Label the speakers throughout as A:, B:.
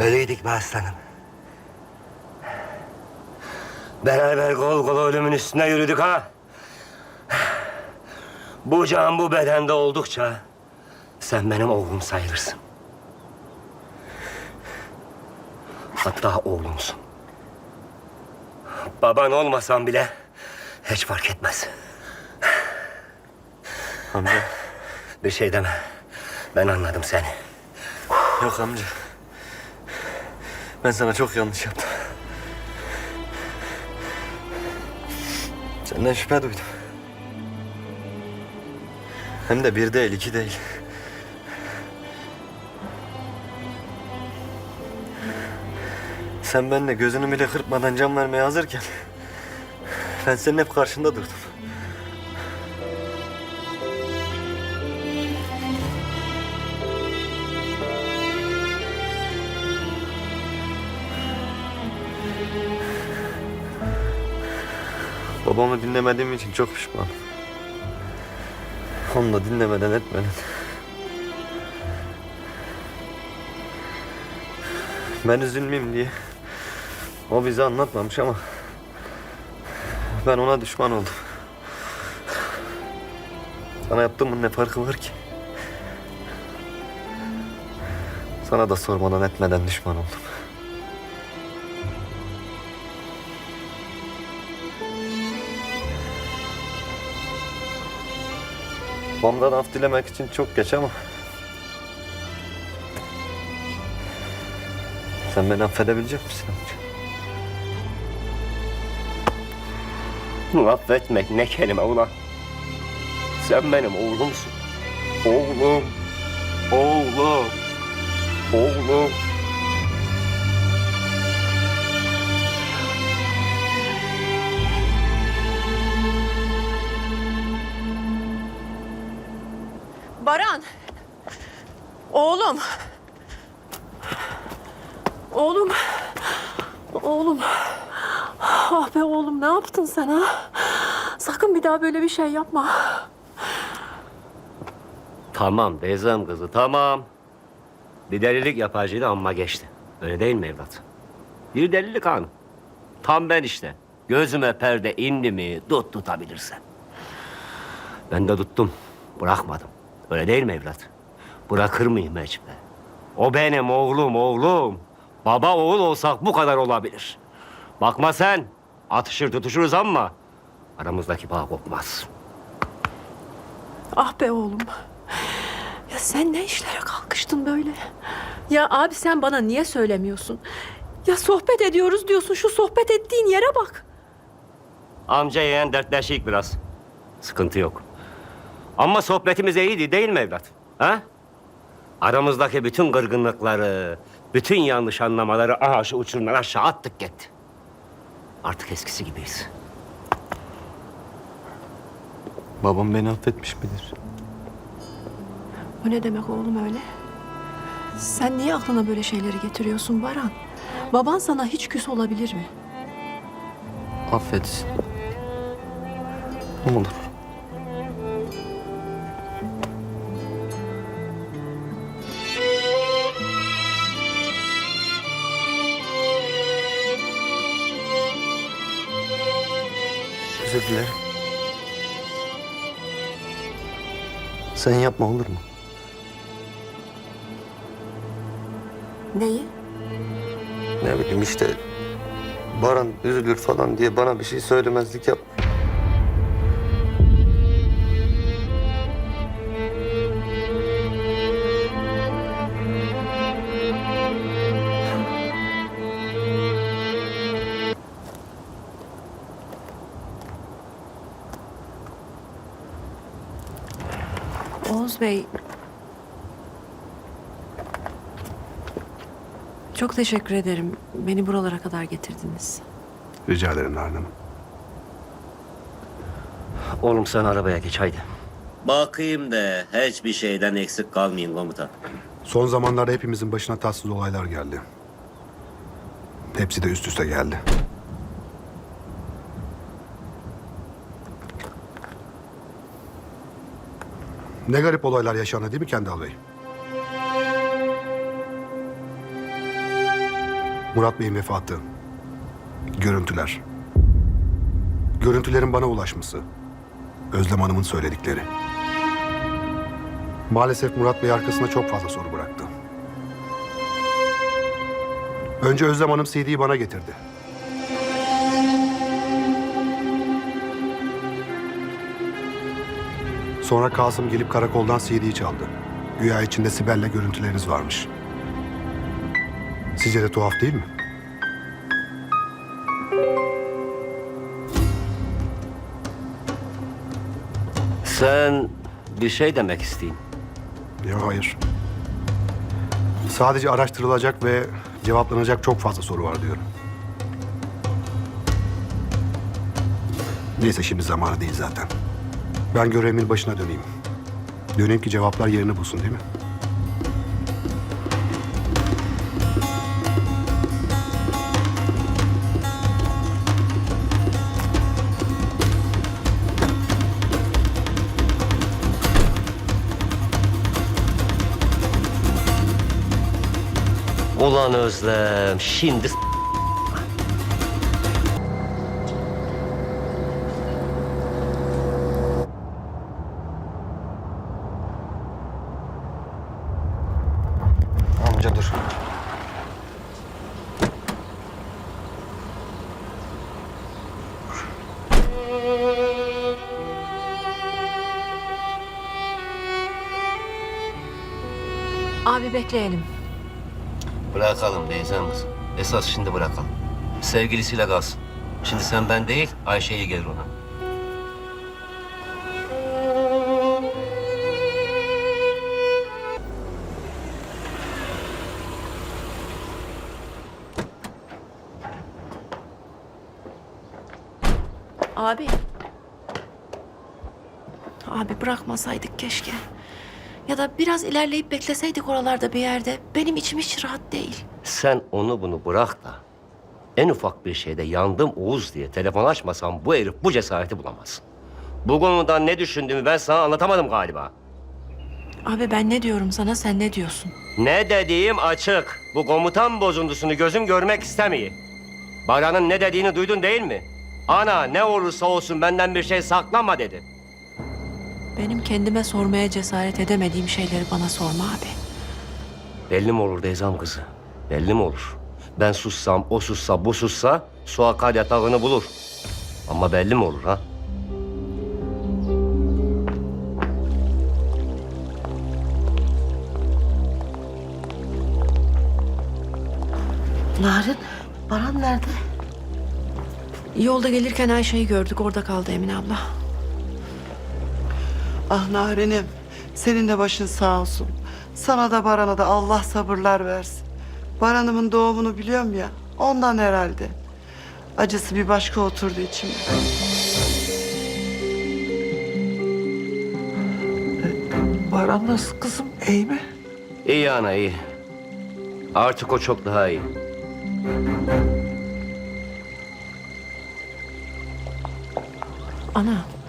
A: Öyleydik be aslanım. Beraber kol kola ölümün üstüne yürüdük ha. Bu can bu bedende oldukça sen benim oğlum sayılırsın. Hatta oğlumsun. Baban olmasan bile hiç fark etmez.
B: Amca.
A: Bir şey deme. Ben anladım seni.
B: Yok amca. Ben sana çok yanlış yaptım. Senden şüphe duydum. Hem de bir değil, iki değil. Sen benimle gözünü bile kırpmadan can vermeye hazırken... ...ben senin hep karşında durdum. Babamı dinlemediğim için çok pişmanım. Onu da dinlemeden etmeden. Ben üzülmeyeyim diye. O bize anlatmamış ama ben ona düşman oldum. Sana yaptığımın ne farkı var ki? Sana da sormadan etmeden düşman oldum. Babamdan af dilemek için çok geç ama... Sen beni affedebilecek misin amca?
A: Affetmek ne kelime ulan. Sen benim oğlumsun. Oğlum. Oğlum. Oğlum.
C: Baran. Oğlum. Oğlum. Oğlum. Ah be oğlum ne yaptın sen ha? Sakın bir daha böyle bir şey yapma.
A: Tamam Beyzem kızı tamam. Bir delilik yapacağıydı amma geçti. Öyle değil mi evlat? Bir delilik anı. Tam ben işte. Gözüme perde indi mi tut tutabilirsen. Ben de tuttum. Bırakmadım. Öyle değil mi evlat? Bırakır mıyım hiç be? O benim oğlum oğlum. Baba oğul olsak bu kadar olabilir. Bakma sen. Atışır tutuşuruz ama aramızdaki bağ kopmaz.
C: Ah be oğlum. Ya sen ne işlere kalkıştın böyle? Ya abi sen bana niye söylemiyorsun? Ya sohbet ediyoruz diyorsun. Şu sohbet ettiğin yere bak.
A: Amca yeğen dertleşik biraz. Sıkıntı yok. Ama sohbetimiz iyiydi değil mi evlat? Ha? Aramızdaki bütün kırgınlıkları, bütün yanlış anlamaları aha şu uçurumdan aşağı attık gitti. Artık eskisi gibiyiz.
B: Babam beni affetmiş midir?
C: O ne demek oğlum öyle? Sen niye aklına böyle şeyleri getiriyorsun Baran? Baban sana hiç küs olabilir mi?
B: Affetsin. Ne olur. Dilerim. Sen yapma olur mu?
C: Neyi?
B: Ne bileyim işte Baran üzülür falan diye bana bir şey söylemezlik yap.
C: Oğuz Bey. Çok teşekkür ederim. Beni buralara kadar getirdiniz.
D: Rica ederim Nalan Hanım.
A: Oğlum sen arabaya geç haydi. Bakayım da hiçbir şeyden eksik kalmayın komutan.
D: Son zamanlarda hepimizin başına tatsız olaylar geldi. Hepsi de üst üste geldi. Ne garip olaylar yaşandı değil mi Kendal Bey? Murat Bey'in vefatı. Görüntüler. Görüntülerin bana ulaşması. Özlem Hanım'ın söyledikleri. Maalesef Murat Bey arkasında çok fazla soru bıraktı. Önce Özlem Hanım CD'yi bana getirdi. Sonra Kasım gelip karakoldan CD'yi çaldı. Güya içinde Sibel'le görüntüleriniz varmış. Sizce de tuhaf değil mi?
A: Sen bir şey demek isteyin.
D: Ya hayır. Sadece araştırılacak ve cevaplanacak çok fazla soru var diyorum. Neyse şimdi zamanı değil zaten. Ben görevimin başına döneyim. Döneyim ki cevaplar yerini bulsun değil mi?
A: Ulan Özlem, şimdi
C: Abi bekleyelim.
A: Bırakalım teyzem kızım. Esas şimdi bırakalım. Sevgilisiyle kalsın. Şimdi sen ben değil, Ayşe'yi gelir ona.
C: Abi. Abi bırakmasaydık keşke. Ya da biraz ilerleyip bekleseydik oralarda bir yerde. Benim içim hiç rahat değil.
A: Sen onu bunu bırak da en ufak bir şeyde yandım Oğuz diye telefon açmasam bu herif bu cesareti bulamaz. Bu konuda ne düşündüğümü ben sana anlatamadım galiba.
C: Abi ben ne diyorum sana sen ne diyorsun?
A: Ne dediğim açık. Bu komutan bozuntusunu gözüm görmek istemiyor. Baran'ın ne dediğini duydun değil mi? Ana ne olursa olsun benden bir şey saklama dedi.
C: Benim kendime sormaya cesaret edemediğim şeyleri bana sorma abi.
A: Belli mi olur Deyzam kızı? Belli mi olur? Ben sussam, o sussa, bu sussa su akar yatağını bulur. Ama belli mi olur ha?
E: Narin, Baran nerede?
C: Yolda gelirken Ayşe'yi gördük orada kaldı Emine abla.
E: Ah Narin'im, senin de başın sağ olsun. Sana da Baran'a da Allah sabırlar versin. Baran'ımın doğumunu biliyorum ya, ondan herhalde. Acısı bir başka oturdu içime. Baran nasıl kızım, iyi mi?
A: İyi ana iyi. Artık o çok daha iyi.
C: Ana.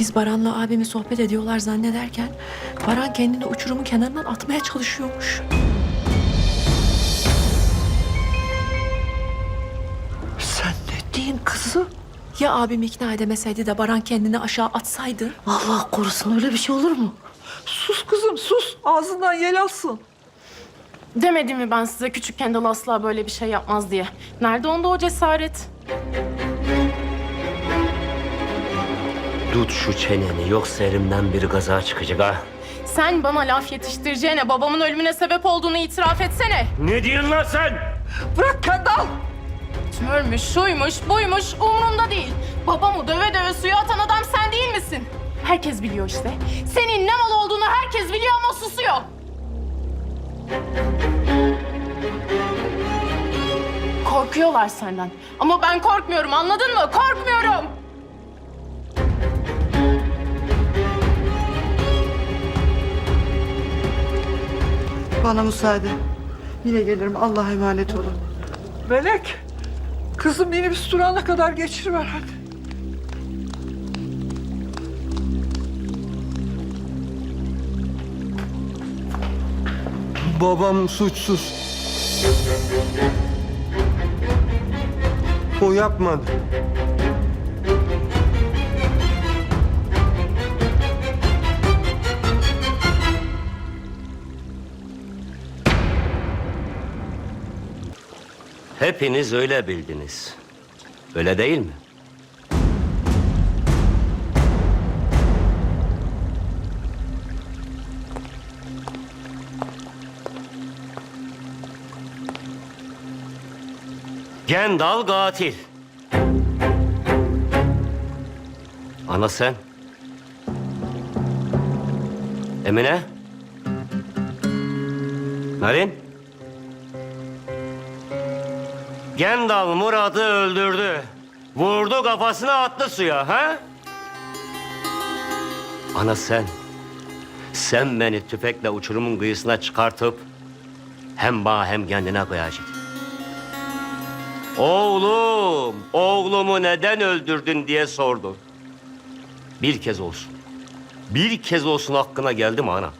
C: Biz Baran'la abimi sohbet ediyorlar zannederken Baran kendini uçurumun kenarından atmaya çalışıyormuş.
E: Sen ne diyorsun kızım?
C: Ya abim ikna edemeseydi de Baran kendini aşağı atsaydı?
E: Allah korusun öyle bir şey olur mu?
F: Sus kızım sus. Ağzından yel alsın.
G: Demedim mi ben size küçük Kendall asla böyle bir şey yapmaz diye. Nerede onda o cesaret?
A: Tut şu çeneni yoksa elimden bir gaza çıkacak ha.
G: Sen bana laf yetiştireceğine babamın ölümüne sebep olduğunu itiraf etsene.
A: Ne diyorsun lan sen?
F: Bırak Kendal.
G: Tümörmüş, şuymuş, buymuş umurumda değil. Babamı döve döve suya atan adam sen değil misin? Herkes biliyor işte. Senin ne mal olduğunu herkes biliyor ama susuyor. Korkuyorlar senden. Ama ben korkmuyorum anladın mı? Korkmuyorum.
E: Bana müsaade. Yine gelirim. Allah'a emanet olun.
F: Melek. Kızım beni minibüs durağına kadar geçirme hadi.
B: Babam suçsuz.
H: O yapmadı.
A: Hepiniz öyle bildiniz. Öyle değil mi? Gendal katil. Ana sen. Emine. Narin. Gendal Murat'ı öldürdü. Vurdu kafasına attı suya ha? Ana sen. Sen beni tüfekle uçurumun kıyısına çıkartıp hem bana hem kendine koyacaksın. Oğlum, oğlumu neden öldürdün diye sordun. Bir kez olsun. Bir kez olsun hakkına geldi ana?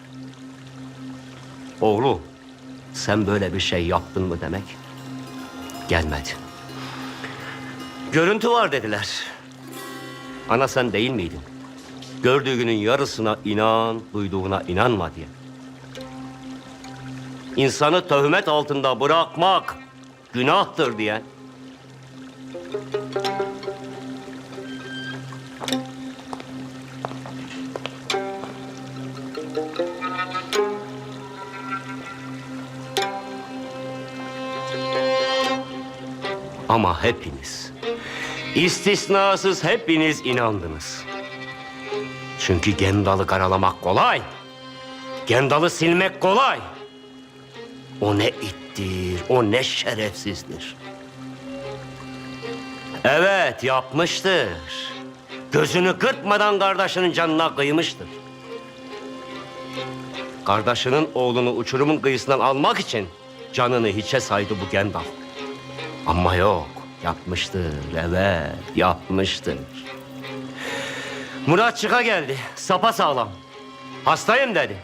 A: Oğlum, sen böyle bir şey yaptın mı demek? Gelmedi. Görüntü var dediler. Ana sen değil miydin? Gördüğünün yarısına inan, duyduğuna inanma diye. İnsanı töhmet altında bırakmak günahtır diye. Ama hepiniz, istisnasız hepiniz inandınız. Çünkü Gendal'ı karalamak kolay. Gendal'ı silmek kolay. O ne ittir, o ne şerefsizdir. Evet yapmıştır. Gözünü kırpmadan kardeşinin canına kıymıştır. Kardeşinin oğlunu uçurumun kıyısından almak için canını hiçe saydı bu Gendal. Ama yok, yapmıştır, evet, yapmıştır. Murat çıka geldi, sapa sağlam. Hastayım dedi,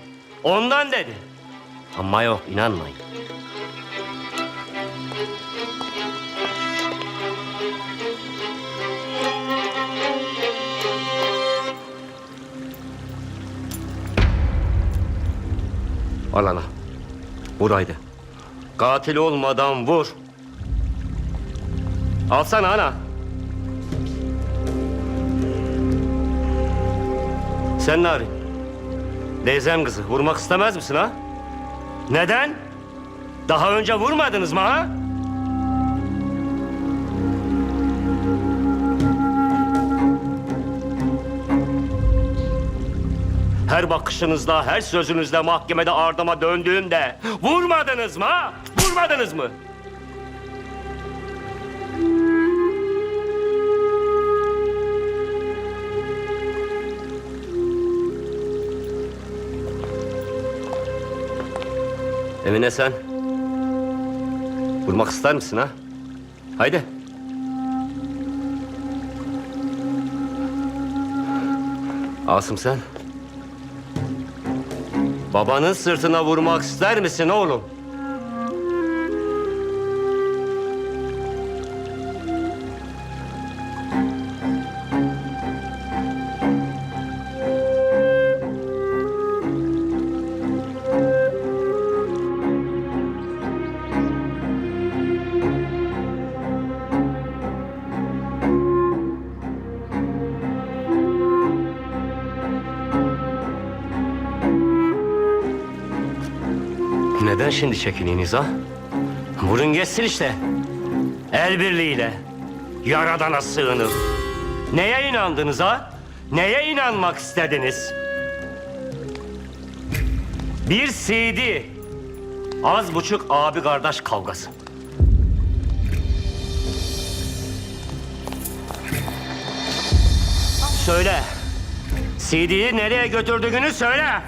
A: ondan dedi. Ama yok, inanmayın. Al ana, buraydı. Katil olmadan vur. Alsana ana. Sen Narin. Teyzem kızı vurmak istemez misin ha? Neden? Daha önce vurmadınız mı ha? Her bakışınızda, her sözünüzde mahkemede ardıma döndüğümde vurmadınız mı ha? Vurmadınız mı? Emine sen vurmak ister misin ha? Haydi. Asım sen babanın sırtına vurmak ister misin oğlum? Neden şimdi çekiniyorsunuz ha? Vurun geçsin işte. El birliğiyle. Yaradana sığınıp. Neye inandınız ha? Neye inanmak istediniz? Bir CD. Az buçuk abi kardeş kavgası. Söyle. CD'yi nereye götürdüğünü söyle.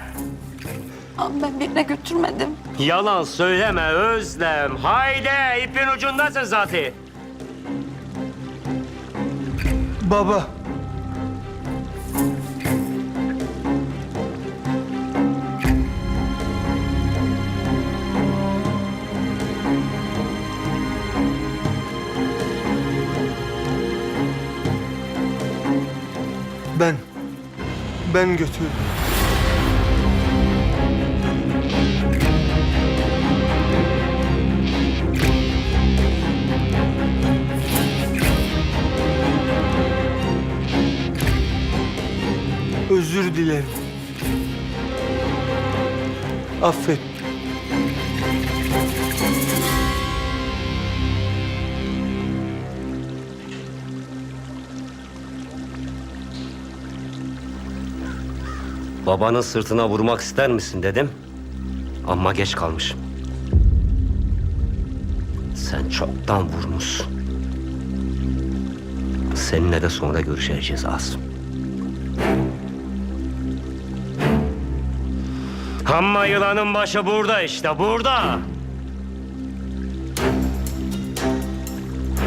C: Ben birine götürmedim.
A: Yalan söyleme Özlem. Haydi ipin ucundasın zaten.
H: Baba. Ben, ben götürürüm. Özür dilerim. Affet.
A: Babanın sırtına vurmak ister misin dedim. Ama geç kalmışım. Sen çoktan vurmuşsun. Seninle de sonra görüşeceğiz Asım. Amma yılanın başı burada işte, burada.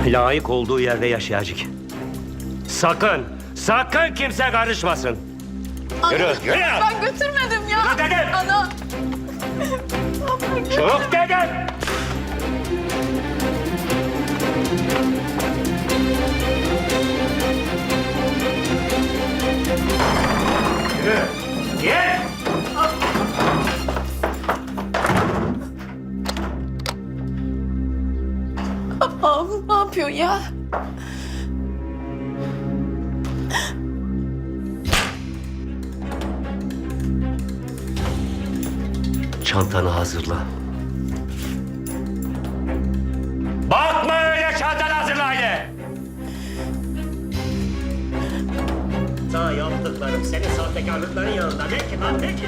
A: Layık olduğu yerde yaşayacak. Sakın, sakın kimse karışmasın. Yürü, yürü!
G: Ben götürmedim ya.
A: Yürü dedim!
G: Ana.
A: Çok dedim! Yürü! Gel!
G: Abi ne yapıyorsun ya?
A: Çantanı hazırla. Bakma öyle çantanı hazırla haydi! Sana yaptıklarım senin sahtekarlıkların yanında ne ki lan ne ki?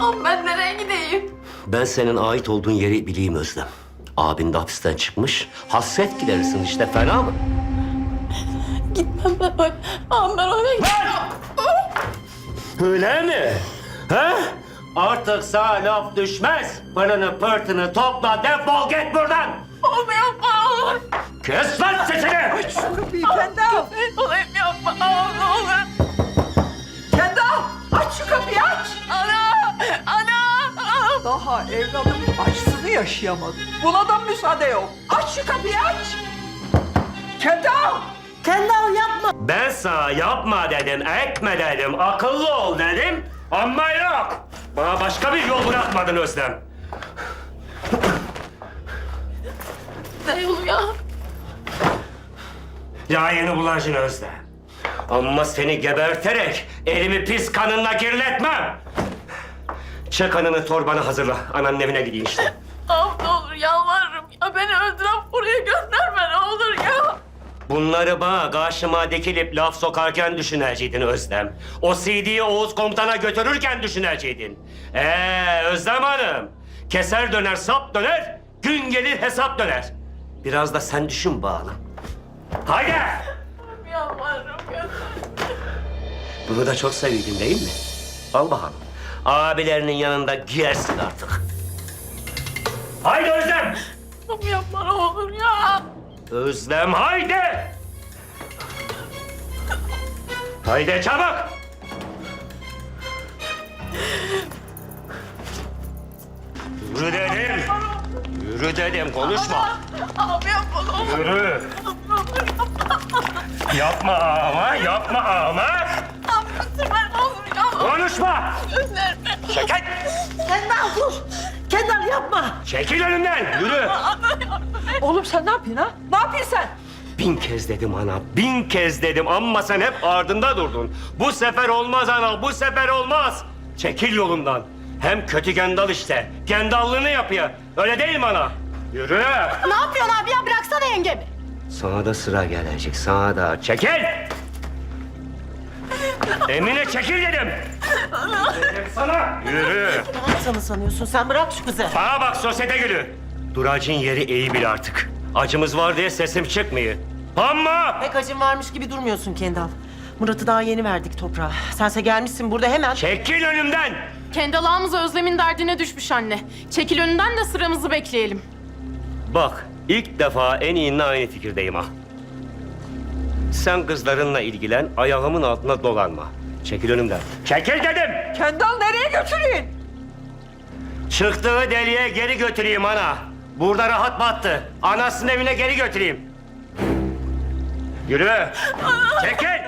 G: Abi ben nereye gideyim?
A: Ben senin ait olduğun yeri bileyim Özlem. Abin de hapisten çıkmış. Hasret giderirsin işte fena mı?
G: Gitmem ben öyle. Abi ben öyle gitmem.
A: Öyle mi? He? Artık sana laf düşmez. Pırını pırtını topla defol git buradan.
G: Abi yapma olur.
A: Kes lan sesini.
F: Kapıyı Kendal.
G: Olayım yapma abi ne olur.
F: Kendal. Aç şu kapıyı aç. Daha evladım acısını yaşayamadım. Buna da müsaade yok. Aç şu kapıyı aç. Kendal.
E: Kendal yapma.
A: Ben sana yapma dedim, etme dedim, akıllı ol dedim. Ama yok. Bana başka bir yol bırakmadın Özlem.
G: Ne yolu ya?
A: Layığını bulaşın Özlem. Ama seni geberterek elimi pis kanınla kirletmem. Çek kanını torbanı hazırla. Ananın evine gideyim işte.
G: Abi ne olur yalvarırım ya. Beni öldüren buraya gönderme ne olur ya.
A: Bunları bana karşıma dikilip laf sokarken düşüneceydin Özlem. O CD'yi Oğuz komutana götürürken düşüneceydin. Ee Özlem Hanım. Keser döner sap döner, gün gelir hesap döner. Biraz da sen düşün bağlı. Haydi!
G: Yalvarırım.
A: Bunu da çok sevdin değil mi? Al bakalım. Abilerinin yanında giyersin artık. Haydi Özlem!
G: Abi yapma ne olur ya.
A: Özlem haydi! Haydi çabuk! Yürü dedim. Yürü dedim konuşma.
G: Abi yapma ne olur.
A: Yürü. Yapma ama yapma ama. Konuşma.
G: Gönderme.
A: Çekil.
E: Kendal dur. Kendal yapma.
A: Çekil önümden. Yürü.
F: Oğlum sen ne yapıyorsun ha? Ne yapıyorsun sen?
A: Bin kez dedim ana, bin kez dedim ama sen hep ardında durdun. Bu sefer olmaz ana, bu sefer olmaz. Çekil yolumdan. Hem kötü gendal işte, gendallığını yapıyor. Öyle değil mi ana? Yürü.
G: Ne yapıyorsun abi ya bıraksana yengemi.
A: Sana da sıra gelecek, sana da. Çekil! Emine çekil dedim. Sana. Yürü.
E: Ne yaptığını sanıyorsun sen? Bırak şu kızı.
A: Bana bak sosyete gülü. Duracın yeri iyi bil artık. Acımız var diye sesim çıkmıyor. Ama
I: Pek acın varmış gibi durmuyorsun Kendal. Murat'ı daha yeni verdik toprağa. Sense gelmişsin burada hemen.
A: çekil önümden.
G: Kendi alağımız Özlem'in derdine düşmüş anne. Çekil önünden de sıramızı bekleyelim.
A: Bak, ilk defa en iyinle aynı fikirdeyim ha. Sen kızlarınla ilgilen, ayağımın altına dolanma. Çekil önümden. Çekil dedim!
F: Kendal nereye götüreyim?
A: Çıktığı deliğe geri götüreyim ana. Burada rahat battı. Anasının evine geri götüreyim. Yürü. Çekil.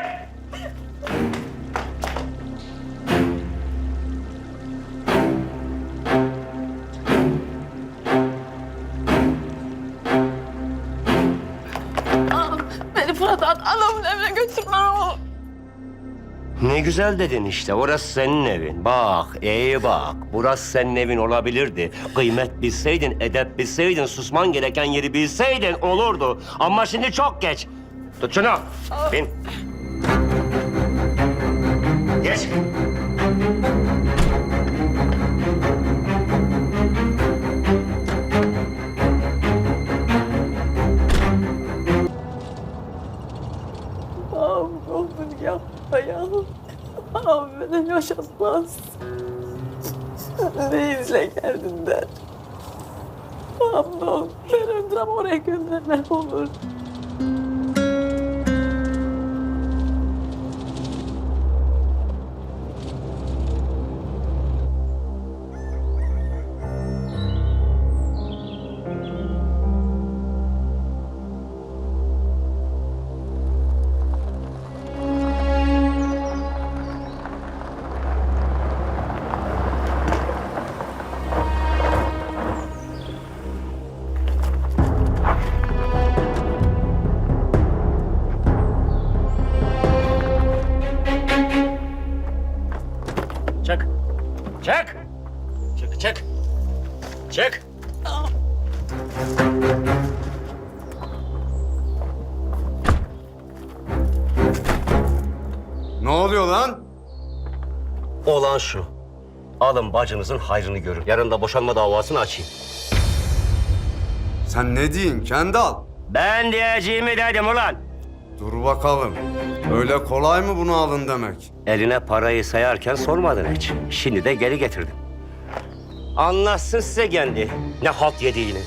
A: Ne güzel dedin işte. Orası senin evin. Bak, iyi bak. Burası senin evin olabilirdi. Kıymet bilseydin, edep bilseydin, susman gereken yeri bilseydin olurdu. Ama şimdi çok geç. Tut şunu. Bin. Geç.
J: Abi ne olur yapma ya. Abi yaşatmaz. Ne izle geldiğinden. Abi ne olur ben öldürem oraya gönderme ne olur.
A: Olan şu. Alın bacınızın hayrını görün. Yarın da boşanma davasını açayım.
K: Sen ne diyin Kendal?
A: Ben diyeceğimi dedim ulan.
K: Dur bakalım. Öyle kolay mı bunu alın demek?
A: Eline parayı sayarken sormadın hiç. Şimdi de geri getirdim. Anlatsın size kendi ne halt yediğini.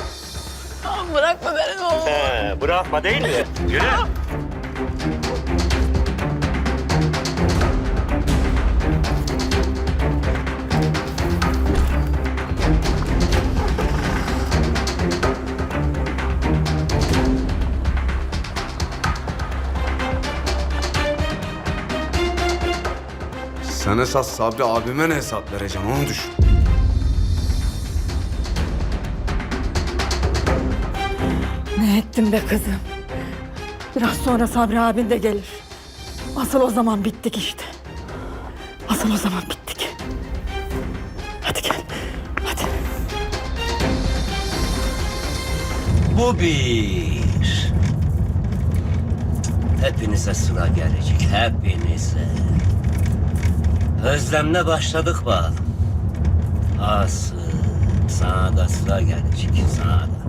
J: Abi bırakma beni ne olur.
A: He, bırakma değil mi? Yürü.
K: Esas Sabri abime ne hesap vereceğim onu düşün.
J: Ne ettin be kızım? Biraz sonra Sabri abin de gelir. Asıl o zaman bittik işte. Asıl o zaman bittik. Hadi gel. Hadi.
A: Bu bir. Hepinize sıra gelecek, hepinize. Özlemle başladık bak. Asıl sana da sıra gelecek, sana da.